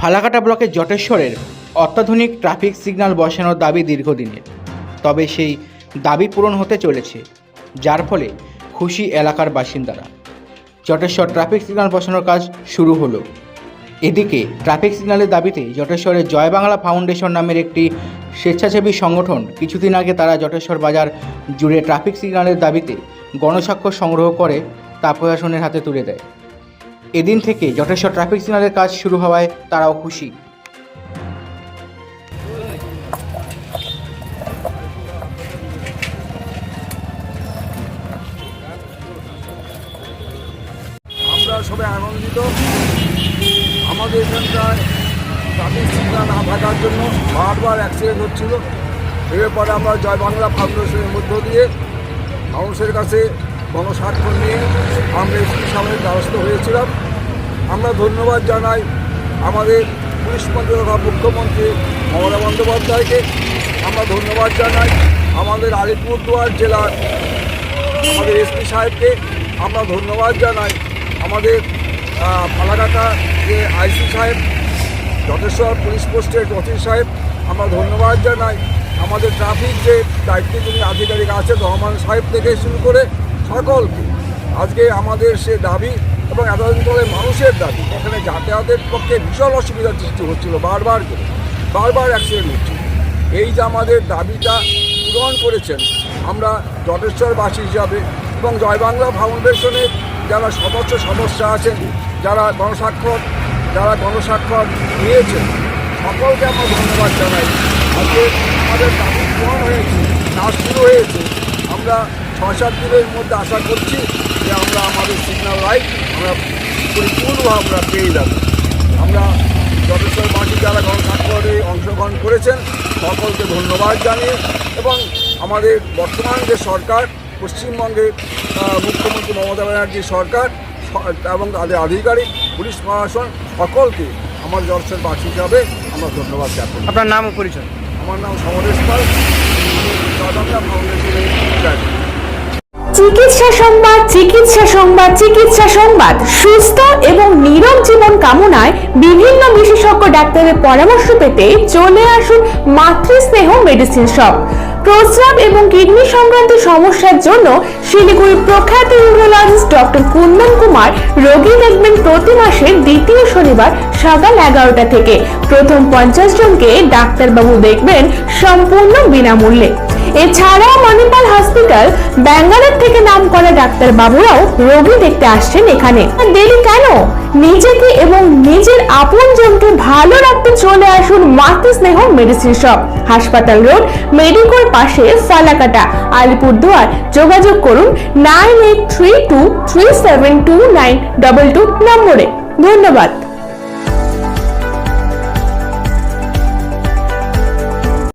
ফালাকাটা ব্লকের জটেশ্বরের অত্যাধুনিক traffic signal বসানোর দাবি দীর্ঘদিনের। তবে সেই দাবি পূরণ হতে চলেছে, যার ফলে খুশি এলাকার বাসিন্দারা। জটেশ্বর ট্রাফিক সিগন্যাল বসানোর কাজ শুরু হলো। এদিকে ট্রাফিক সিগন্যালের দাবিতে জটেশ্বরের জয় বাংলা ফাউন্ডেশন নামের একটি স্বেচ্ছাসেবী সংগঠন কিছুদিন আগে তারা জটেশ্বর বাজার জুড়ে ট্রাফিক সিগন্যালের দাবিতে গণস্বাক্ষর সংগ্রহ করে তা প্রশাসনের হাতে তুলে দেয়। এদিন থেকে যথেষ্ট ট্রাফিক সিগন্যালের কাজ শুরু হওয়ায় তারাও খুশি। আমরা সবাই আনন্দিত। আমাদের এখানকার ট্রাফিক সিগন্যাল না থাকার জন্য বারবার অ্যাক্সিডেন্ট হচ্ছিল। এর পরে আমরা জয় বাংলা ফাউন্ডেশনের মধ্য দিয়ে মানুষের কাছে গণস্বাক্ষর নিয়ে আমরা সাহেবের দ্বারস্থ হয়েছিলাম। আমরা ধন্যবাদ জানাই আমাদের পুলিশ মন্ত্রী তথা মুখ্যমন্ত্রী মমতা বন্দ্যোপাধ্যায়কে। আমরা ধন্যবাদ জানাই আমাদের আলিপুরদুয়ার জেলার আমাদের এসপি সাহেবকে। আমরা ধন্যবাদ জানাই আমাদের ফালাকাটা যে আইসি সাহেব যথেশ্বর পুলিশ পোস্টের জসির সাহেব, আমরা ধন্যবাদ জানাই। আমাদের ট্রাফিক যে দায়িত্বে যিনি আধিকারিক আছে রহমান সাহেব থেকে শুরু করে সকলকে আজকে আমাদের সে দাবি এবং এতদিন ধরে মানুষের দাবি, এখানে যাতায়াতের পক্ষে ভীষণ অসুবিধার সৃষ্টি হচ্ছিল বারবার করে, বারবার অ্যাক্সিডেন্ট হচ্ছিল। এই যে আমাদের দাবিটা পূরণ করেছেন আমরা জটেশ্বরবাসী হিসাবে এবং জয় বাংলা ফাউন্ডেশনের যারা সদস্য সদস্য আছেন, যারা গণস্বাক্ষর যারা গণস্বাক্ষর নিয়েছেন, সকলকে আমরা ধন্যবাদ জানাই। আজকে আমাদের দাবি পূরণ হয়েছে, কাজ শুরু হয়েছে, আমরা ছয় সাত দিনের মধ্যে আশা করছি যে আমরা আমাদের সিগন্যাল লাইট আমরা পরিপূর্ণভাবে আমরা পেয়ে যাব। আমরা যথেষ্টবাসী যারা গণস্বাক্ষরে অংশগ্রহণ করেছেন সকলকে ধন্যবাদ জানিয়ে এবং আমাদের বর্তমান যে সরকার পশ্চিমবঙ্গের মুখ্যমন্ত্রী মমতা ব্যানার্জি সরকার এবং তাদের আধিকারিক পুলিশ প্রশাসন সকলকে আমার যশোরবাসী হিসাবে আমরা ধন্যবাদ জ্ঞাপন আপনার নাম ও পরিচয়? আমার নাম সমরেশ পাল। জয়বাংলা ফাউন্ডেশনের চিকিৎসা সংবাদ চিকিৎসা সংবাদ চিকিৎসা সংবাদ। সুস্থ এবং নীরব জীবন কামনায় বিভিন্ন বিশেষজ্ঞ ডাক্তারের পরামর্শ পেতে চলে আসুন মাতৃস্নেহ মেডিসিন শপ। প্রস্রাব এবং কিডনি সংক্রান্ত সমস্যার জন্য শিলিগুড়ির প্রখ্যাত ইউরোলজিস্ট ডক্টর কুন্দন কুমার রোগী দেখবেন প্রতি মাসের দ্বিতীয় শনিবার সকাল এগারোটা থেকে। প্রথম পঞ্চাশ জনকে ডাক্তারবাবু দেখবেন সম্পূর্ণ বিনামূল্যে। এছাড়াও মণিপাল হসপিটাল ব্যাঙ্গালোর থেকে নাম করা ডাক্তার বাবুরাও রোগী দেখতে আসছেন এখানে। দেরি কেন? নিজেকে এবং নিজের আপনজনকে ভালো রাখতে চলে আসুন মাতৃ স্নেহ মেডিসিন শপ। হাসপাতাল রোড, মেডিকোর পাশে ফালাকাটা, আলিপুরদুয়ার। যোগাযোগ করুন nine eight three two three seven two nine double two নম্বরে। ধন্যবাদ।